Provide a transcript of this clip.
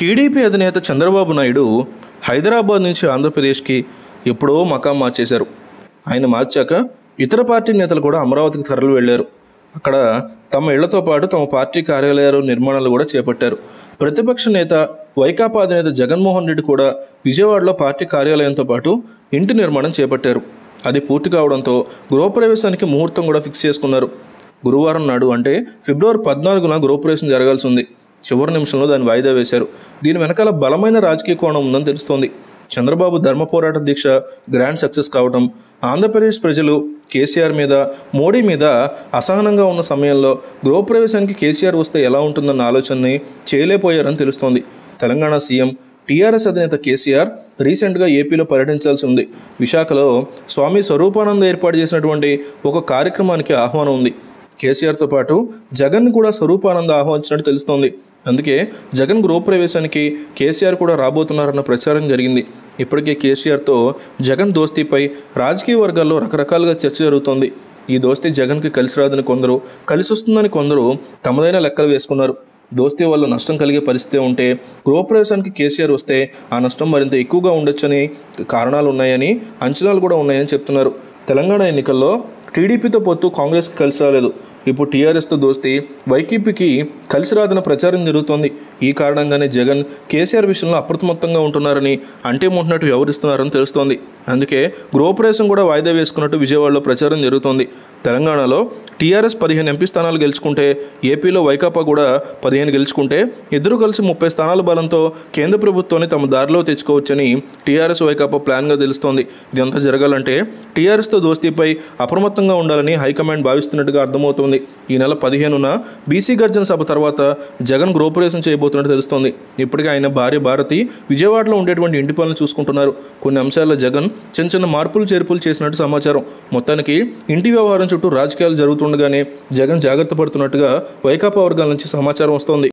TDP అధినేత చంద్రబాబు నాయుడు హైదరాబాద్ నుంచి ఆంధ్రప్రదేశ్కి ఎప్పుడో మకాం మార్చేశారు. ఆయన మార్చాక ఇతర పార్టీ నేతలు కూడా అమరావతికి తరలి వెళ్ళారు. అక్కడ తమ ఇళ్ళతో పాటు తమ పార్టీ కార్యాలయాలు నిర్మాణాలు కూడా చేపట్టారు. ప్రతిపక్ష నేత వైకాపా అధినేత జగన్మోహన్ రెడ్డి కూడా విజయవాడలో పార్టీ కార్యాలయంతో పాటు ఇంటి నిర్మాణం చేపట్టారు. అది పూర్తి కావడంతో గృహప్రవేశానికి ముహూర్తం కూడా ఫిక్స్ చేసుకున్నారు. గురువారం నాడు అంటే ఫిబ్రవరి పద్నాలుగున గృహప్రవేశం జరగాల్సి ఉంది. చివరి నిమిషంలో దాన్ని వాయిదా వేశారు. దీని వెనకాల బలమైన రాజకీయ కోణం ఉందని తెలుస్తోంది. చంద్రబాబు ధర్మ పోరాట దీక్ష గ్రాండ్ సక్సెస్ కావటం ఆంధ్రప్రదేశ్ ప్రజలు కేసీఆర్ మీద మోడీ మీద అసహనంగా ఉన్న సమయంలో గృహప్రవేశానికి కేసీఆర్ వస్తే ఎలా ఉంటుందన్న ఆలోచనని చేయలేకపోయారని తెలుస్తోంది. తెలంగాణ సీఎం టీఆర్ఎస్ అధినేత కేసీఆర్ రీసెంట్గా ఏపీలో పర్యటించాల్సి ఉంది. విశాఖలో స్వామి స్వరూపానంద ఏర్పాటు చేసినటువంటి ఒక కార్యక్రమానికి ఆహ్వానం ఉంది. కేసీఆర్తో పాటు జగన్ కూడా స్వరూపానంద ఆహ్వానించినట్టు తెలుస్తోంది. అందుకే జగన్ గృహప్రవేశానికి కేసీఆర్ కూడా రాబోతున్నారన్న ప్రచారం జరిగింది. ఇప్పటికే కేసీఆర్తో జగన్ దోస్తీపై రాజకీయ వర్గాల్లో రకరకాలుగా చర్చ జరుగుతోంది. ఈ దోస్తీ జగన్కి కలిసి రాదని కొందరు కలిసి వస్తుందని కొందరు తమదైన లెక్కలు వేసుకున్నారు. దోస్తీ వల్ల నష్టం కలిగే పరిస్థితి ఉంటే గృహప్రవేశానికి కేసీఆర్ వస్తే ఆ నష్టం మరింత ఎక్కువగా ఉండొచ్చని కారణాలు ఉన్నాయని అంచనాలు కూడా ఉన్నాయని చెప్తున్నారు. తెలంగాణ ఎన్నికల్లో టీడీపీతో పొత్తు కాంగ్రెస్కి కలిసి రాలేదు ఇప్పుడు టీఆర్ఎస్తో దోస్తే వైకీపీకి కలిసి రాదన్న ప్రచారం జరుగుతోంది. ఈ కారణంగానే జగన్ కేసీఆర్ విషయంలో అప్రమత్తంగా ఉంటున్నారని అంటే ముంటున్నట్టు వ్యవహరిస్తున్నారని తెలుస్తోంది. అందుకే గృహప్రవేశం కూడా వాయిదా వేసుకున్నట్టు విజయవాడలో ప్రచారం జరుగుతోంది. తెలంగాణలో టీఆర్ఎస్ పదిహేను ఎంపీ స్థానాలు గెలుచుకుంటే ఏపీలో వైకాపా కూడా పదిహేను గెలుచుకుంటే ఇద్దరు కలిసి ముప్పై స్థానాల బలంతో కేంద్ర ప్రభుత్వాన్ని తమ దారిలో తెచ్చుకోవచ్చని టీఆర్ఎస్ వైకాపా ప్లాన్గా తెలుస్తోంది. ఇదంతా జరగాలంటే టీఆర్ఎస్తో దోస్తీపై అప్రమత్తంగా ఉండాలని హైకమాండ్ భావిస్తున్నట్టుగా అర్థమవుతోంది. ఈ నెల పదిహేనున బీసీ గర్జన సభ తర్వాత జగన్ గృహప్రవేశం చేయబోతున్నట్టు తెలుస్తోంది. ఇప్పటికే ఆయన భార్య భారతి విజయవాడలో ఉండేటువంటి ఇంటి పనులు చూసుకుంటున్నారు. కొన్ని అంశాల్లో జగన్ చిన్న చిన్న మార్పులు చేర్పులు చేసినట్టు సమాచారం. మొత్తానికి ఇంటి వ్యవహారం చుట్టూ రాజకీయాలు జరుగుతుండగానే జగన్ జాగ్రత్త పడుతున్నట్టుగా వైకాపా వర్గాల నుంచి సమాచారం వస్తోంది.